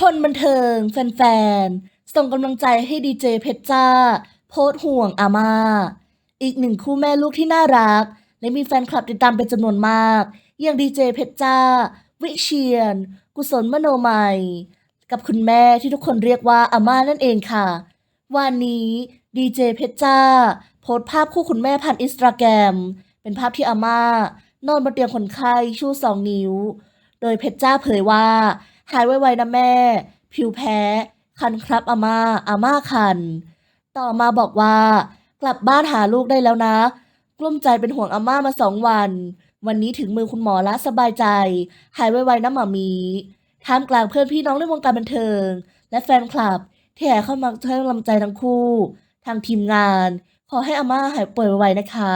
คนบันเทิง แฟนๆ ส่งกำลังใจให้ดีเจเพชรจ้า โพสห่วงอาม่า อีกหนึ่งคู่แม่ลูกที่น่ารัก และมีแฟนคลับติดตามเป็นจำนวนมาก อย่างดีเจเพชรจ้า วิเชียน กุศลมโนมัย กับคุณแม่ที่ทุกคนเรียกว่าอาม่านั่นเองค่ะ วันนี้ดีเจเพชรจ้า โพสภาพคู่คุณแม่ผ่านอินสตาแกรม เป็นภาพที่อาม่า นอนบนเตียงคนไข้ชูสองนิ้ว โดยเพชรจ้าเผยว่า หายไวๆนะแม่ ผิวแพ้ คันครับอาม่าอาม่าคัน ต่อมาบอกว่า กลับบ้านหาลูกได้แล้วนะ กลุ้มใจเป็นห่วงอาม่ามาสองวัน วันนี้ถึงมือคุณหมอและสบายใจ หายไวๆนะหมามีท่ามกลางเพื่อนพี่น้องในวงการบันเทิง และแฟนคลับที่แห่เข้ามาให้กำลังใจทั้งคู่ ทางทีมงาน ขอให้อาม่าหายป่วยไวๆนะคะ